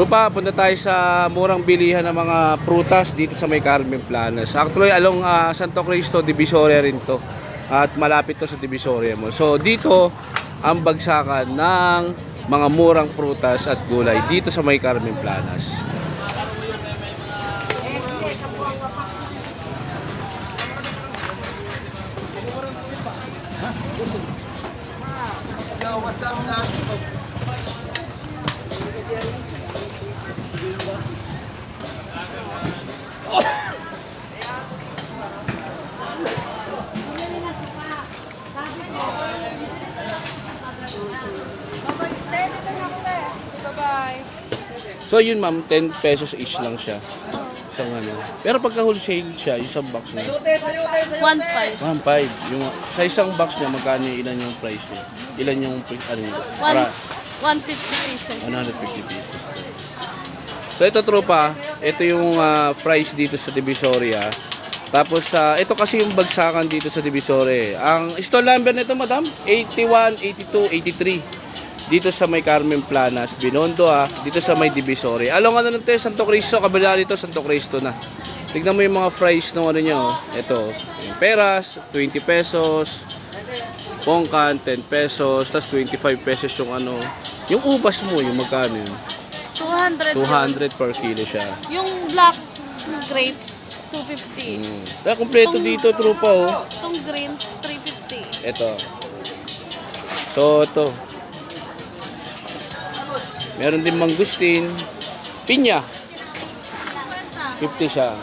Rupa, punta tayo sa murang bilihan ng mga prutas dito sa may Carmen Planas. Actually, along ah, Santo Cristo, Divisoria rin to. At malapit to sa Divisoria mo. So, dito ang bagsakan ng mga murang prutas at gulay dito sa may Carmen Planas. Bye-bye. So, yun ma'am, 10 pesos each lang siya. Isang ano. Pero pagka wholesale siya, yung isang box niya, 1.5. 1.5. Yung, sa isang box niya, magkano yung ilan yung price niya? Ilan yung, ano niya? One, Para 150 pesos. 150 pesos. So ito tropa, ito yung ah, price dito sa Divisoria. Tapos ah, ito kasi yung bagsakan dito sa Divisoria. Ang stall number nito madam, 81, 82, 83. Dito sa may Carmen Planas, Binondo ah, dito sa may Divisoria. Along ano nito, Santo Cristo, kabila dito Santo Cristo na. Tignan mo yung mga price ng ano nyo. Ito, yung peras, 20 pesos. Pongkan, 10 pesos. Tapos 25 pesos yung ano. Yung ubas mo, yung magkano yun? 200. 200 per kilo siya. Yung black grapes, 250. Mm. Kaya kompleto dito, trupa oh. Itong green, 350. Ito. So, ito. Meron din mangustin. Pinya. 50 siya.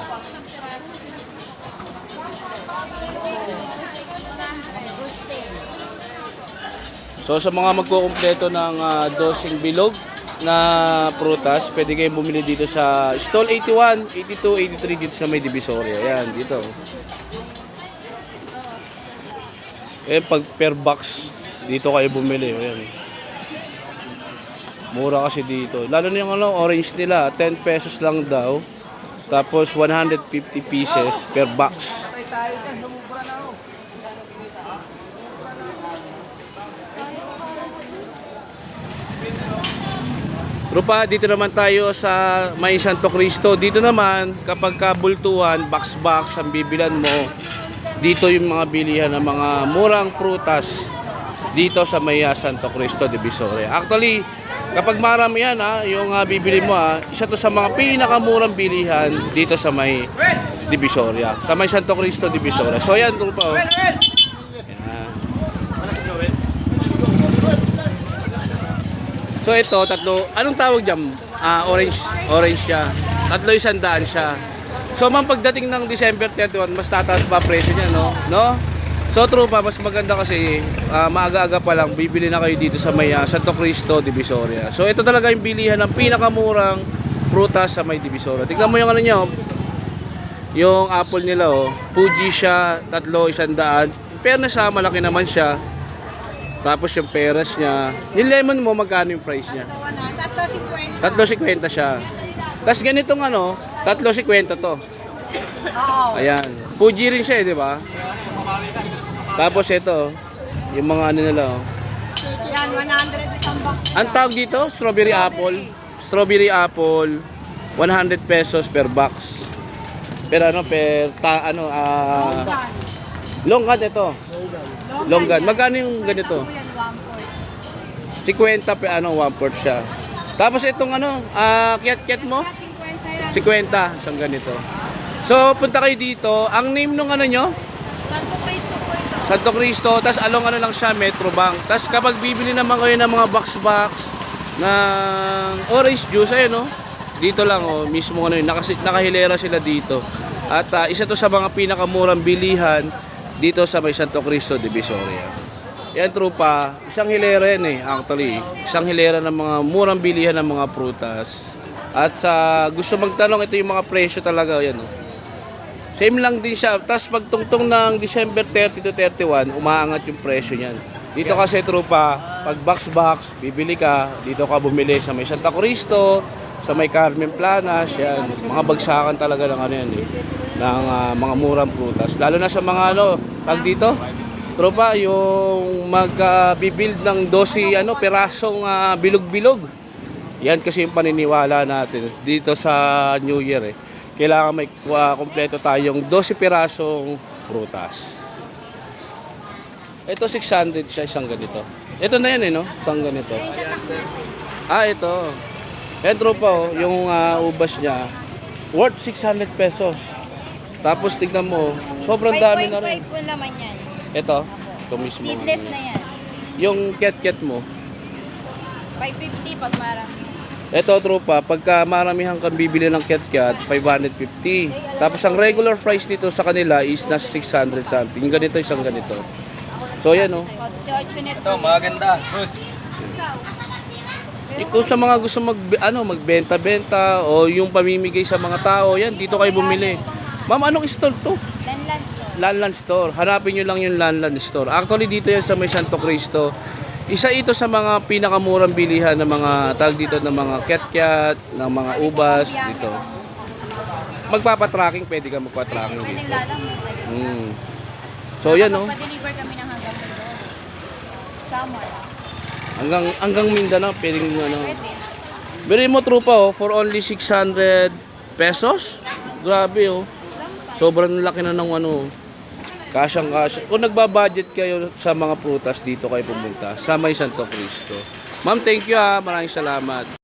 So sa mga magkukumpleto ng ah, dosing bilog na prutas, pwede kayong bumili dito sa stall 81, 82, 83 dito sa may Divisoria. Yan, dito. Eh, pag per box, dito kayo bumili. Ayan. Mura kasi dito. Lalo na yung ano, orange nila, 10 pesos lang daw. Tapos 150 pieces per box. Rupa, dito naman tayo sa may Santo Cristo. Dito naman, kapag kabultuhan, box-box ang bibilan mo, dito yung mga bilihan ng mga murang prutas dito sa may Santo Cristo de Visoria. Actually, kapag marami yan, ah, yung ah, bibili mo, ah, isa to sa mga pinakamurang bilihan dito sa may Divisoria. Sa may Santo Cristo de Visoria. So yan, trupa. Oh. Yan. So ito, tatlo, anong tawag dyan? Ah, orange, orange siya. Tatlo isang daan siya. So man pagdating ng December 31, mas tataas pa presyo niya, no? No? So true pa, mas maganda kasi ah, maaga-aga pa lang bibili na kayo dito sa may ah, Santo Cristo, Divisoria. So ito talaga yung bilihan ng pinakamurang prutas sa may Divisoria. Tingnan mo yung ano niya, oh. yung apple nila, oh. Fuji siya, tatlo, isang daan. Fairness ha, malaki naman siya. Tapos yung peras niya. Yung lemon mo, magkano yung price niya? Tatlo 3.50 50. siya. Tapos ganitong ano, 3.50 to. Oo. Ayan. Fuji rin siya eh, di ba? Tapos ito, yung mga ano nila. oh. Yan, 100 isang box. Ang tawag dito, strawberry apple. Strawberry apple, 100 pesos per box. Per ano, per ta, ano, ah, longgan ito. Longgan. Magkano yung ganito? 50 pe ano, 1 fourth siya. Tapos itong ano, ah, kiat-kiat mo? 50, isang ganito. So, punta kayo dito. Ang name nung ano nyo? Santo Cristo po ito. Santo Cristo. Tapos along ano lang siya, Metro Bank. Tapos kapag bibili naman kayo ng mga box-box ng orange juice, ayun no? Dito lang, oh, mismo ano yun, nakasi- nakahilera sila dito. At ah, isa to sa mga pinakamurang bilihan dito sa may Santo Cristo de Visoria. Yan trupa, isang hilera yan eh, actually. Isang hilera ng mga murang bilihan ng mga prutas. At sa gusto magtanong, ito yung mga presyo talaga, yan oh. Same lang din siya. Tapos pagtungtong ng December 30 to 31, umaangat yung presyo niyan. Dito kasi trupa, pag box-box, bibili ka, dito ka bumili sa may Santa Cristo, sa may Carmen Planas, yan. Mga bagsakan talaga ng ano yan eh, ng ah, mga murang prutas. Lalo na sa mga ano, tag dito, trupa, yung mag-build ng 12 ano, perasong ah, bilog-bilog. Yan kasi yung paniniwala natin dito sa New Year eh. Kailangan may uh, kompleto tayong 12 pirasong prutas. Ito 600 siya isang ganito. Ito na yan eh no? Isang ganito. Ah, ito. Yan tropa oh, yung ah, ubas niya worth 600 pesos. Tapos tignan mo, sobrang dami na rin. 5.5 po naman yan. Ito, ito mismo. Seedless na yan. Yung ket-ket mo, 550 pag marami. Ito tropa, pagka maramihan kang bibili ng ket-ket, 550. Tapos ang regular price nito sa kanila is nasa 600 something. Yung ganito, isang ganito. So yan oh. 18 net Ito, maganda. Bus. Kung sa mga gusto mag ano magbenta-benta o yung pamimigay sa mga tao, yan dito kayo bumili. Ma'am, anong store to? Landland store. Landland Store. Hanapin nyo lang yung Landland Store. Actually, dito yan sa may Santo Cristo. Isa ito sa mga pinakamurang bilihan ng mga tag dito ng mga ket-ket, ng mga ubas dito. Magpapatracking, pwede ka magpa-tracking Pwede dito. mo. Pwede. Mm. So yan oh. Pa-deliver kami ng hanggang Mindoro. Summer. Hanggang hanggang Mindanao, pwedeng ano. Pwede. Bili mo trupa oh, for only 600 pesos. Grabe oh. Sobrang laki na ng ano. Kasyang kasya. Kung nagbabudget kayo sa mga prutas dito kayo pumunta sa May Santo Cristo. Ma'am, thank you ha. Maraming salamat.